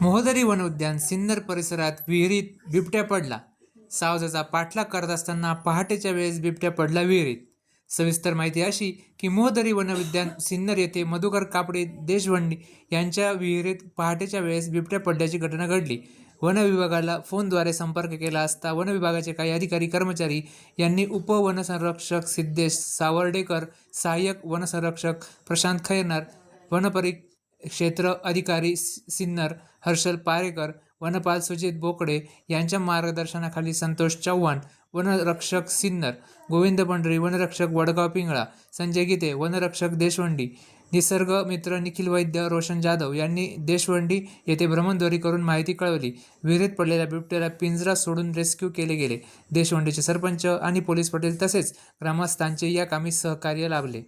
मोहदरी वनोद्यान सिन्नर परिसरात विहिरीत बिबट्या पडला. सावजाचा पाठलाग करत असताना पहाटेच्या वेळेस बिबट्या पडला विहिरीत. सविस्तर माहिती अशी की मोहदरी वनविद्यान सिन्नर येथे मधुकर कापडे देशवंडी यांच्या विहिरीत पहाटेच्या वेळेस बिबट्या पडल्याची घटना घडली. वन विभागाला फोनद्वारे संपर्क केला असता वन विभागाचे काही अधिकारी कर्मचारी यांनी उपवनसंरक्षक सिद्धेश सावर्डेकर सहाय्यक वनसंरक्षक प्रशांत खैरनार वनपरी क्षेत्र अधिकारी सिन्नर हर्षल पारेकर वनपाल सुजित बोकडे यांच्या मार्गदर्शनाखाली संतोष चव्हाण वनरक्षक सिन्नर गोविंद पंढरी वनरक्षक वडगाव पिंगळा संजय गीते वनरक्षक देशवंडी निसर्ग मित्र निखिल वैद्य रोशन जाधव यांनी देशवंडी येथे भ्रमणध्वरी करून माहिती कळवली. विहिरीत पडलेल्या बिबट्याला पिंजरा सोडून रेस्क्यू केले गेले. देशवंडीचे सरपंच आणि पोलीस पटेल तसेच ग्रामस्थांचे या कामी सहकार्य लाभले.